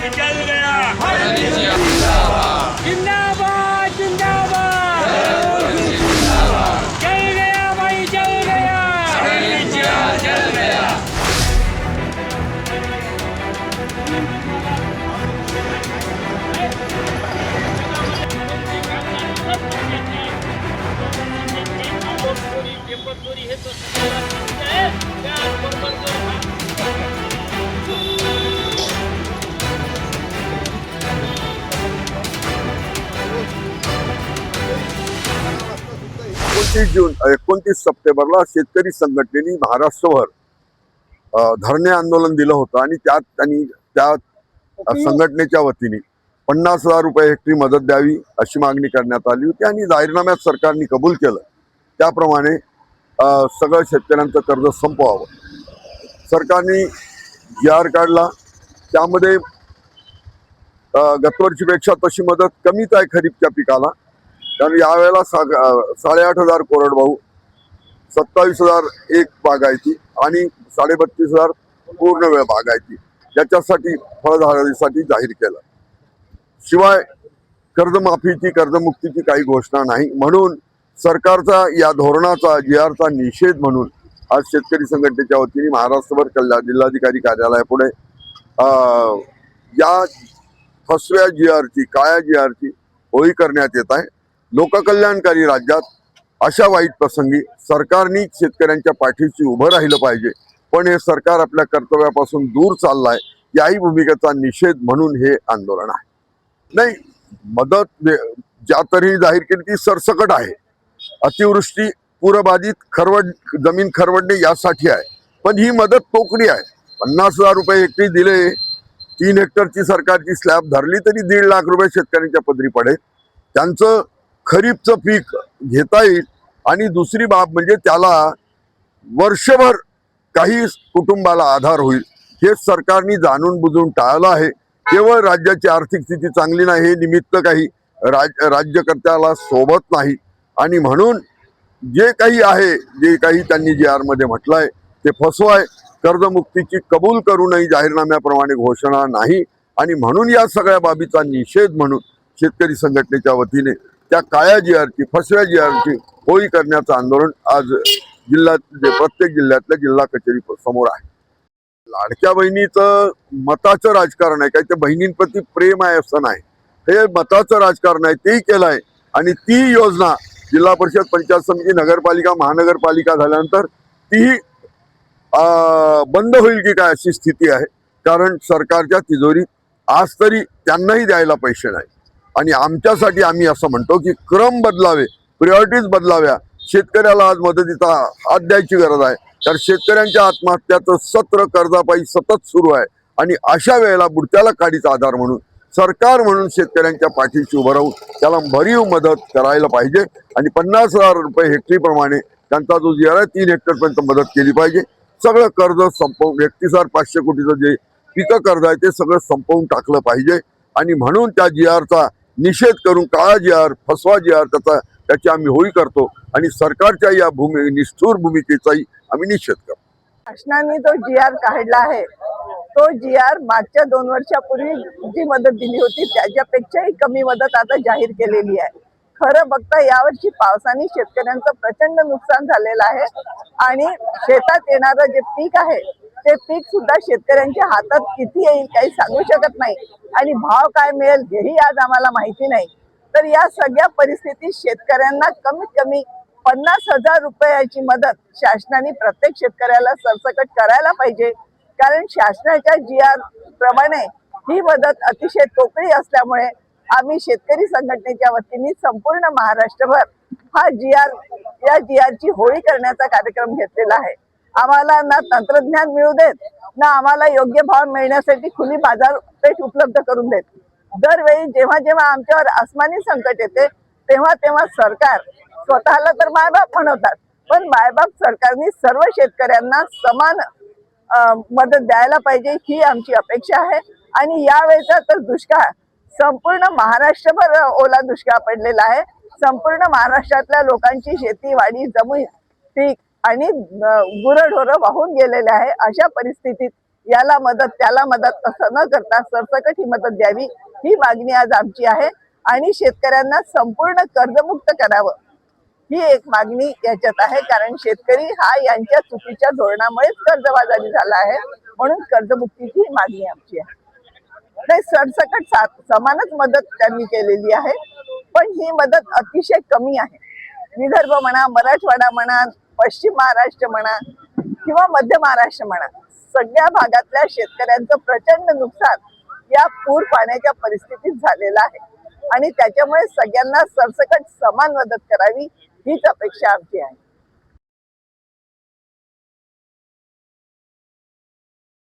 जल गया एकोणतीस जून एकोणतीस सप्टेंबरला शेतकरी संघटनेने महाराष्ट्रभर धरणे आंदोलन दिलं होतं आणि त्यात त्यांनी त्या संघटनेच्या वतीने पन्नास हजार रुपये हेक्टरी मदत द्यावी अशी मागणी करण्यात आली होती आणि जाहीरनाम्यात सरकारने कबूल केलं. त्याप्रमाणे सगळं शेतकऱ्यांचं कर्ज संपवावं. सरकारने जी आर काढला. त्यामध्ये गतवर्षीपेक्षा तशी मदत कमीच आहे खरीपच्या पिकाला. कारण यावेळेला सा साडेआठ हजार कोरडवाहू सत्तावीस हजार एक बागायती आणि साडेबत्तीस हजार पूर्ण वेळ बागायती. याच्यासाठी फळझाडासाठी जाहीर केलं. शिवाय कर्जमाफीची कर्जमुक्तीची काही घोषणा नाही. म्हणून सरकारचा या धोरणाचा जी आरचा निषेध म्हणून आज शेतकरी संघटनेच्या वतीने महाराष्ट्रभर कल्याण जिल्हाधिकारी कार्यालयापुढे या फसव्या जी आरची काळ्या जी आरची होळी करण्यात येत आहे. लोककल्याणकारी राज्यात अशा वाईट प्रसंगी सरकारने शेतकऱ्यांच्या पाठीशी उभं राहिलं पाहिजे. पण हे सरकार आपल्या कर्तव्यापासून दूर चाललंय याही भूमिकेचा निषेध म्हणून हे आंदोलन आहे. नाही मदत ज्या तऱ्हे जाहीर केली ती सरसकट आहे. अतिवृष्टी पूरबाधित खरवड जमीन खरवडणे यासाठी आहे. पण ही मदत तोकडी आहे. पन्नास हजार रुपये हेक्टरी दिले तीन हेक्टरची सरकारची स्लॅब धरली तरी दीड लाख रुपये शेतकऱ्यांच्या पदरी पडेल. त्यांचं खरीपचं पीक घेता येईल आणि दुसरी बाब म्हणजे त्याला वर्षभर काही कुटुंबाला आधार होईल. हे सरकारने जाणून बुजून टाळलं आहे. केवळ राज्याची आर्थिक स्थिती चांगली नाही हे निमित्त काही राज राज्यकर्त्याला सोबत नाही. आणि म्हणून जे काही आहे जे काही त्यांनी जी आरमध्ये म्हटलं आहे ते फसवाय कर्जमुक्तीची कबूल करूनही जाहीरनाम्याप्रमाणे घोषणा नाही. आणि म्हणून या सगळ्या बाबीचा निषेध म्हणून शेतकरी संघटनेच्या वतीने त्या काळ्या जी फसव्या जी होळी करण्याचं आंदोलन आज जिल्ह्यात जे प्रत्येक जिल्ह्यातल्या जिल्हा कचेरी समोर आहे. लाडक्या बहिणीचं मताचं राजकारण आहे. काय त्या बहिणींप्रती प्रेम आहे असं नाही. हे मताचं राजकारण आहे तेही केलं आहे. आणि ती योजना जिल्हा परिषद पंचायत समिती नगरपालिका महानगरपालिका झाल्यानंतर तीही बंद होईल की काय अशी स्थिती आहे. कारण सरकारच्या तिजोरीत आज तरी त्यांनाही द्यायला पैसे नाही आणि आमच्यासाठी आम्ही असं म्हणतो की क्रम बदलावे प्रियॉरिटीज बदलाव्या. शेतकऱ्याला आज मदतीचा हात द्यायची गरज आहे. तर शेतकऱ्यांच्या आत्महत्याचं सत्र कर्जापायी सतत सुरू आहे. आणि अशा वेळेला बुडत्याला काडीचा आधार म्हणून सरकार म्हणून शेतकऱ्यांच्या पाठीशी उभं राहून त्याला भरीव मदत करायला पाहिजे. आणि पन्नास हजार रुपये हेक्टरीप्रमाणे त्यांचा जो जी आर आहे तीन हेक्टरपर्यंत मदत केली पाहिजे. सगळं कर्ज संपवून एकतीस पाचशे कोटीचं जे पिकं कर्ज आहे ते सगळं संपवून टाकलं पाहिजे. आणि म्हणून त्या जी आरचा निषेध करून काळा आर फसवा आर त्याचा त्याची आम्ही होळी करतो आणि सरकारच्या या भूमी निष्ठूर भूमिकेचाही आम्ही निषेध करतो. शासनाने जो जी आर काढला आहे. तो जी आर मागच्या दोन वर्षापूर्वी जी मदत दिली होती त्याच्यापेक्षाही कमी मदत आता जाहीर केलेली आहे. खरं बघता यावर्षी पावसाने शेतकऱ्यांचं प्रचंड नुकसान झालेलं आहे आणि शेतात येणारं जे पीक आहे ते पीक सुद्धा शेतकऱ्यांच्या हातात किती येईल काही सांगू शकत नाही. आणि भाव काय मिळेल हेही आज आम्हाला माहिती नाही. तर या सगळ्या परिस्थितीत शेतकऱ्यांना कमीत कमी पन्नास हजार रुपयाची मदत शासनाने प्रत्येक शेतकऱ्याला सरसकट करायला पाहिजे. कारण शासनाच्या जी आर प्रमाणे ही मदत अतिशय तोकडी असल्यामुळे आम्ही शेतकरी संघटनेच्या वतीने संपूर्ण महाराष्ट्रभर हा जी आर या जी आरची होळी करण्याचा कार्यक्रम घेतलेला आहे. आम्हाला ना तंत्रज्ञान मिळू देत ना आम्हाला योग्य भाव मिळण्यासाठी खुली बाजारपेठ उपलब्ध करून देत. दरवेळी जेव्हा जेव्हा आमच्यावर आसमानी संकट येते तेव्हा तेव्हा सरकार स्वतःला तर मायबाप म्हणवतात पण मायबाप सरकारने सर्व शेतकऱ्यांना समान मदत द्यायला पाहिजे ही आमची अपेक्षा आहे. आणि यावेळेचा तर दुष्काळ संपूर्ण महाराष्ट्रभर ओला दुष्काळ पडलेला आहे. संपूर्ण महाराष्ट्रातल्या लोकांची शेती वाडी जमीन पीक आणि गुरढोरं वाहून गेलेले आहे. अशा परिस्थितीत याला मदत त्याला मदत असं न करता सरसकट ही मदत द्यावी ही मागणी आज आमची आहे. आणि शेतकऱ्यांना संपूर्ण कर्जमुक्त करावं ही एक मागणी याच्यात आहे. कारण शेतकरी हा यांच्या चुकीच्या धोरणामुळेच कर्जबाजारी झाला आहे. म्हणून कर्जमुक्तीची मागणी आमची आहे. नाही सरसकट समानच मदत त्यांनी केलेली आहे. पण ही मदत अतिशय कमी आहे. विदर्भ म्हणा मराठवाडा म्हणा पश्चिम महाराष्ट्र म्हणा किंवा मध्य महाराष्ट्र म्हणा सगळ्या भागातल्या शेतकऱ्यांचं प्रचंड नुकसान या पूर पाण्याच्या परिस्थितीत झालेलं आहे. आणि त्याच्यामुळे सगळ्यांना सरसकट समान मदत करावी हीच अपेक्षा आमची आहे.